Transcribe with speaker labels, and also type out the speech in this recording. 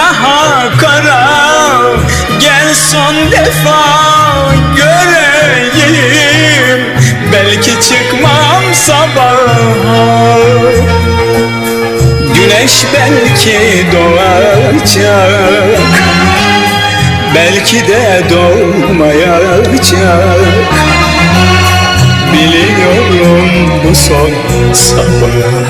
Speaker 1: daha kara Gel son defa göreyim. Belki çıkmam sabaha. Güneş belki doğacak. Belki de doğmayacak. Biliyorum bu son sabah.